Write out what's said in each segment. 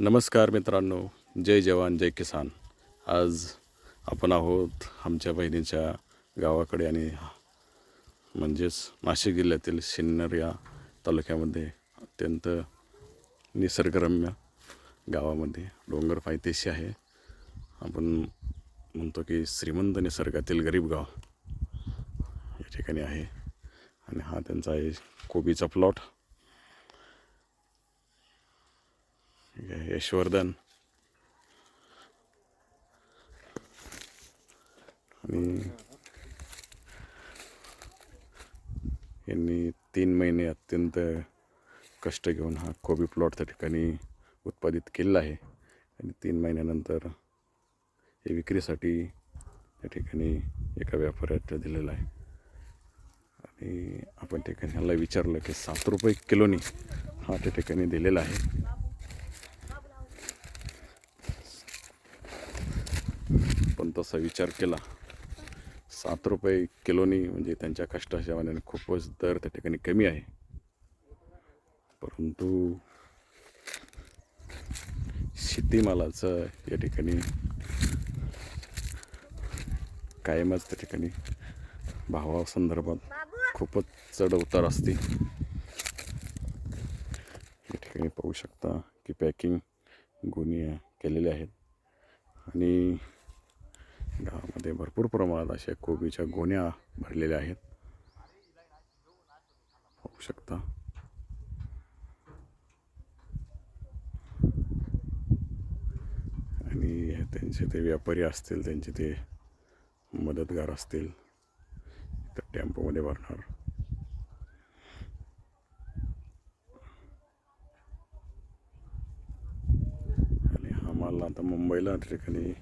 नमस्कार मित्रांनो जय जवान जय किसान. आज आपण आहोत आमच्या बहिणीच्या गावाकडे आणि म्हणजेच नाशिक जिल्ह्यातील सिन्नर या तालुक्यामध्ये अत्यंत निसर्गरम्य गावामध्ये डोंगर पायथ्याशी आहे. आपण म्हणतो की श्रीमंत निसर्गातील गरीब गाव या ठिकाणी आहे. आणि हा त्यांचा आहे कोबीचा प्लॉट ठीक आहे यशवर्धन आणि यांनी तीन महिने अत्यंत कष्ट घेऊन हा कोबी प्लॉट त्या ठिकाणी उत्पादित केलेला आहे. आणि तीन महिन्यानंतर हे विक्रीसाठी या ठिकाणी एका व्यापाऱ्याला दिलेलं आहे. आणि आपण ठिकाणी ह्याला विचारलं की सात रुपये किलोनी हा त्या ठिकाणी दिलेला आहे. तसा विचार केला. सात रुपये किलोनी म्हणजे त्यांच्या कष्टाच्या मानाने खूपच दर त्या ठिकाणी कमी आहे. परंतु शेतीमालाचं या ठिकाणी कायमच त्या ठिकाणी भावासंदर्भात खूपच चढ उतार असते. या ठिकाणी पाहू शकता की पॅकिंग गुन्हे केलेले आहेत. आणि गावामध्ये भरपूर प्रमाणात अशा कोबीच्या गोण्या भरलेल्या आहेत. पाहू शकता. आणि त्यांचे ते व्यापारी असतील त्यांचे ते मदतगार असतील तर टेम्पोमध्ये भरणार. आणि हा माल आता मुंबईला त्या ठिकाणी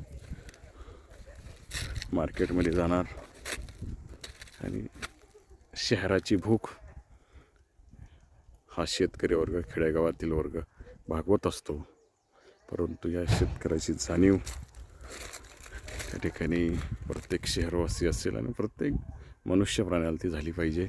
मार्केटमध्ये जाणार. आणि शहराची भूक. हा शेतकरी वर्ग खेडेगावातील वर्ग भागवत असतो. परंतु या शेतकऱ्याची जाणीव त्या ठिकाणी प्रत्येक शहरवासी असेल आणि प्रत्येक मनुष्य प्राण्याला ती झाली पाहिजे.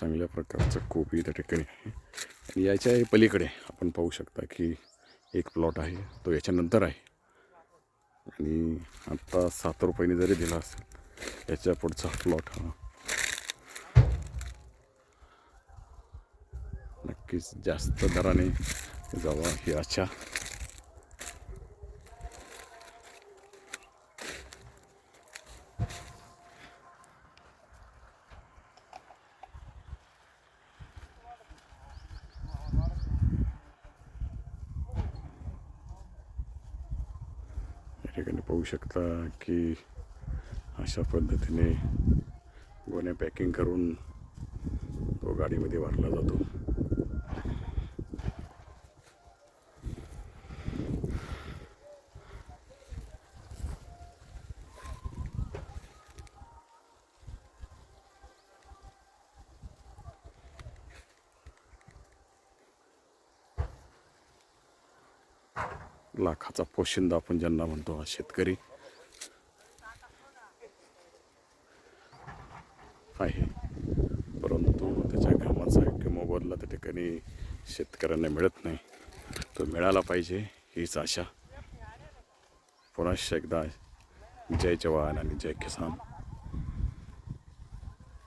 चांगल्या प्रकारचं कोबी त्या ठिकाणी आहे आणि याच्या पलीकडे आपण पाहू शकता की एक प्लॉट आहे तो याच्यानंतर आहे. आणि आत्ता सात रुपयांनी जरी दिला असेल याच्या पुढचा प्लॉट हा. नक्कीच जास्त दराने जावा ही आशा ठिकाणी पाहू शकता की अशा पद्धतीने गोण्या पॅकिंग करून तो गाडीमध्ये भरला जातो. लाखाचा पोशिंदा आपण ज्यांना म्हणतो हा शेतकरी. आहे. परंतु त्याच्या कामाचा किंवा मोबदला त्या ठिकाणी शेतकऱ्यांना मिळत नाही. तो मिळाला पाहिजे हीच आशा. पुन्हा एकदा जय जवान आणि जय किसान.